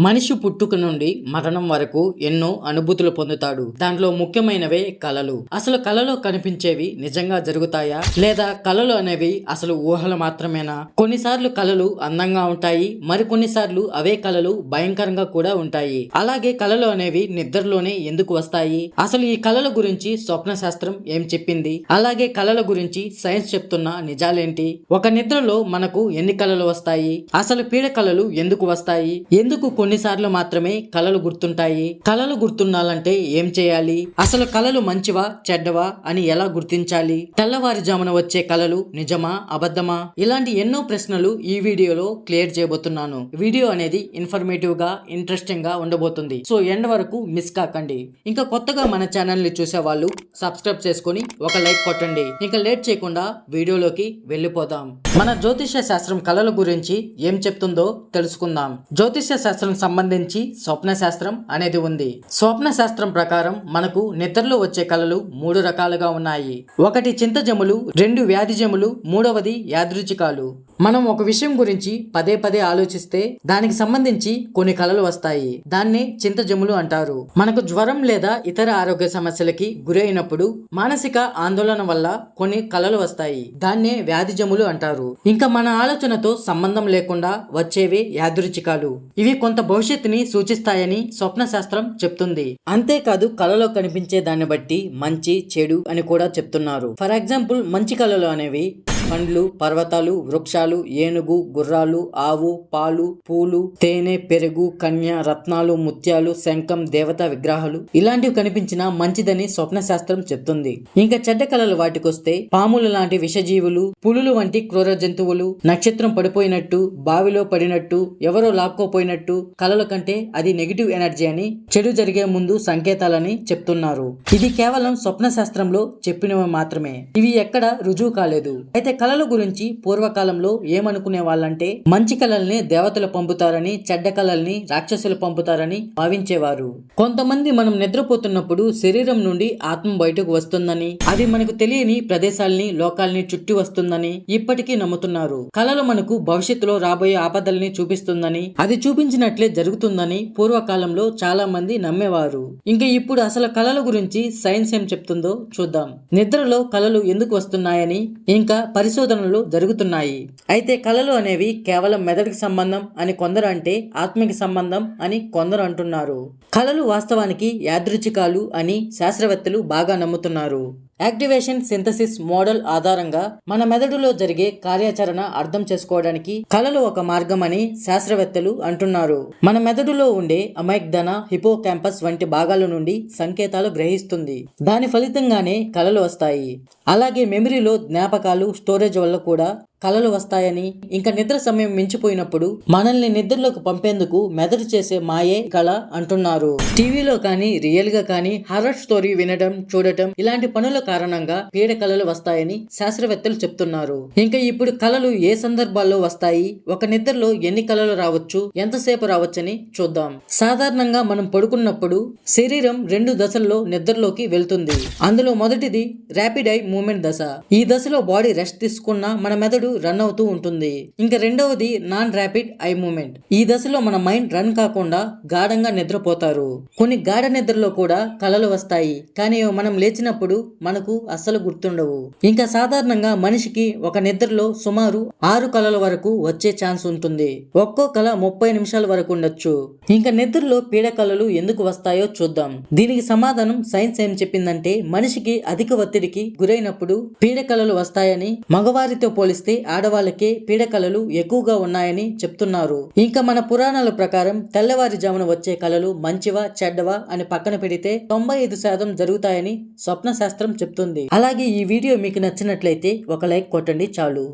మనిషి పుట్టుక నుండి మరణం వరకు ఎన్నో అనుభూతులు పొందుతాడు. దాంట్లో ముఖ్యమైనవే కళలు. అసలు కళలో కనిపించేవి నిజంగా జరుగుతాయా? లేదా కళలు అనేవి అసలు ఊహలు మాత్రమేనా? కొన్నిసార్లు కళలు అందంగా ఉంటాయి మరికొన్నిసార్లు అవే కళలు భయంకరంగా కూడా ఉంటాయి. అలాగే కళలు అనేవి నిద్రలోనే ఎందుకు వస్తాయి? అసలు ఈ కళల గురించి స్వప్న శాస్త్రం ఏం చెప్పింది? అలాగే కళల గురించి సైన్స్ చెప్తున్న నిజాలేంటి? ఒక నిద్రలో మనకు ఎన్ని కళలు వస్తాయి? అసలు పీడ కళలు ఎందుకు వస్తాయి? ఎందుకు కొన్ని కొన్నిసార్లు మాత్రమే కళలు గుర్తుంటాయి. కళలు గుర్తుండాలంటే ఏం చేయాలి? అసలు కళలు మంచివా చెడ్డవా అని ఎలా గుర్తించాలి? తెల్లవారుజామున వచ్చే కళలు నిజమా అబద్ధమా? ఇలాంటి ఎన్నో ప్రశ్నలు ఈ వీడియోలో క్లియర్ చేయబోతున్నాను. వీడియో అనేది ఇన్ఫర్మేటివ్గా ఇంట్రెస్టింగ్గా ఉండబోతుంది. సో ఎండ్ వరకు మిస్ కాకండి. ఇంకా కొత్తగా మన ఛానల్ని చూసే వాళ్ళు సబ్స్క్రైబ్ చేసుకొని ఒక లైక్ కొట్టండి. ఇంకా లేట్ చేయకుండా వీడియోలోకి వెళ్ళిపోదాం. మన జ్యోతిష శాస్త్రం కళల గురించి ఏం చెప్తుందో తెలుసుకుందాం. జ్యోతిష్య శాస్త్రం సంబంధించి స్వప్న శాస్త్రం అనేది ఉంది. స్వప్న శాస్త్రం ప్రకారం మనకు నిద్రలో వచ్చే కళలు మూడు రకాలుగా ఉన్నాయి. ఒకటి చింతజములు రెండు వ్యాధి జములు మూడవది యాదృచికాలు మనం ఒక విషయం గురించి పదే పదే ఆలోచిస్తే దానికి సంబంధించి కొన్ని కళలు వస్తాయి. దాన్ని చింతజములు అంటారు. మనకు జ్వరం లేదా ఇతర ఆరోగ్య సమస్యలకి గురైనప్పుడు మానసిక ఆందోళన వల్ల కొన్ని కళలు వస్తాయి. దాన్నే వ్యాధి జములు అంటారు. ఇంకా మన ఆలోచనతో సంబంధం లేకుండా వచ్చేవి యాదృచికాలు ఇవి కొంత భవిష్యత్తుని సూచిస్తాయని స్వప్న శాస్త్రం చెప్తుంది. అంతేకాదు కళలో కనిపించే దాన్ని బట్టి మంచి చెడు అని కూడా చెప్తున్నారు. ఫర్ ఎగ్జాంపుల్ మంచి కళలు అనేవి పండ్లు పర్వతాలు వృక్షాలు ఏనుగు గుర్రాలు ఆవు పాలు పూలు తేనె పెరుగు కన్య రత్నాలు ముత్యాలు శంఖం దేవత విగ్రహాలు ఇలాంటివి కనిపించినా మంచిదని స్వప్న శాస్త్రం చెప్తుంది. ఇంకా చెడ్డ కళలు వాటికొస్తే పాములు లాంటి విషజీవులు పులులు వంటి క్రూర జంతువులు నక్షత్రం పడిపోయినట్టు బావిలో పడినట్టు ఎవరో లాక్కోపోయినట్టు కళల కంటే అది నెగిటివ్ ఎనర్జీ అని చెడు జరిగే ముందు సంకేతాలని చెప్తున్నారు. ఇది కేవలం స్వప్న శాస్త్రంలో చెప్పినవి మాత్రమే. ఇవి ఎక్కడ రుజువు కాలేదు. అయితే కళల గురించి పూర్వకాలంలో ఏమనుకునే వాళ్ళంటే మంచి కళల్ని దేవతలు పంపుతారని చెడ్డ కళల్ని రాక్షసులు పంపుతారని భావించేవారు. కొంతమంది మనం నిద్రపోతున్నప్పుడు శరీరం నుండి ఆత్మ బయటకు వస్తుందని అది మనకు తెలియని ప్రదేశాల్ని లోకాల్ని చుట్టి వస్తుందని ఇప్పటికీ నమ్ముతున్నారు. కళలు మనకు భవిష్యత్తులో రాబోయే ఆపదల్ని చూపిస్తుందని అది చూపించినట్లే జరుగుతుందని పూర్వకాలంలో చాలా మంది నమ్మేవారు. ఇంకా ఇప్పుడు అసలు కళల గురించి సైన్స్ ఏం చెప్తుందో చూద్దాం. నిద్రలో కళలు ఎందుకు వస్తున్నాయని ఇంకా పరి పరిశోధనలు జరుగుతున్నాయి. అయితే కళలు అనేవి కేవలం మెదడుకి సంబంధం అని కొందరు అంటే ఆత్మకి సంబంధం అని కొందరు అంటున్నారు. కళలు వాస్తవానికి యాదృచ్ఛికాలు అని శాస్త్రవేత్తలు బాగా నమ్ముతున్నారు. యాక్టివేషన్ సింథసిస్ మోడల్ ఆధారంగా మన మెదడులో జరిగే కార్యాచరణ అర్థం చేసుకోవడానికి కళలు ఒక మార్గం అని శాస్త్రవేత్తలు అంటున్నారు. మన మెదడులో ఉండే అమైక్ధన హిపో క్యాంపస్ వంటి భాగాల నుండి సంకేతాలు గ్రహిస్తుంది. దాని ఫలితంగానే కళలు వస్తాయి. అలాగే మెమరీలో జ్ఞాపకాలు స్టోరేజ్ వల్ల కూడా కళలు వస్తాయని ఇంకా నిద్ర సమయం మించిపోయినప్పుడు మనల్ని నిద్రలోకి పంపేందుకు మెదడు చేసే మాయే కళ అంటున్నారు. టీవీలో కానీ రియల్గా కానీ హర్రర్ స్టోరీ వినడం చూడటం ఇలాంటి పనుల కారణంగా పీడ కళలు వస్తాయని శాస్త్రవేత్తలు చెప్తున్నారు. ఇంకా ఇప్పుడు కళలు ఏ సందర్భాల్లో వస్తాయి? ఒక నిద్రలో ఎన్ని కళలు రావచ్చు? ఎంతసేపు రావచ్చని చూద్దాం. సాధారణంగా మనం పడుకున్నప్పుడు శరీరం రెండు దశల్లో నిద్రలోకి వెళ్తుంది. అందులో మొదటిది ర్యాపిడ్ ఐ మూమెంట్ దశ. ఈ దశలో బాడీ రెస్ట్ తీసుకున్న మన మెదడు రన్ అవుతూ ఉంటుంది. ఇంకా రెండవది నాన్ ర్యాపిడ్ ఐ మూమెంట్. ఈ దశలో మన మైండ్ రన్ కాకుండా గాఢంగా నిద్రపోతారు. కొన్ని గాఢ నిద్రలో కూడా కళలు వస్తాయి. కానీ మనం లేచినప్పుడు మనకు అస్సలు గుర్తుండవు. ఇంకా సాధారణంగా మనిషికి ఒక నిద్రలో సుమారు ఆరు కళల వరకు వచ్చే ఛాన్స్ ఉంటుంది. ఒక్కో కళ ముప్పై నిమిషాల వరకు ఉండొచ్చు. ఇంకా నిద్రలో పీడ కళలు ఎందుకు వస్తాయో చూద్దాం. దీనికి సమాధానం సైన్స్ ఏం చెప్పిందంటే మనిషికి అధిక ఒత్తిడికి గురైనప్పుడు పీడ కళలు వస్తాయని మగవారితో పోలిస్తే ఆడవాళ్ళకే పీడకలలు ఎక్కువగా ఉన్నాయని చెప్తున్నారు. ఇంకా మన పురాణాల ప్రకారం తెల్లవారుజామున వచ్చే కళలు మంచివా చెడ్డవా అని పక్కన పెడితే తొంభై ఐదు శాతం జరుగుతాయని స్వప్న శాస్త్రం చెప్తుంది. అలాగే ఈ వీడియో మీకు నచ్చినట్లయితే ఒక లైక్ కొట్టండి చాలు.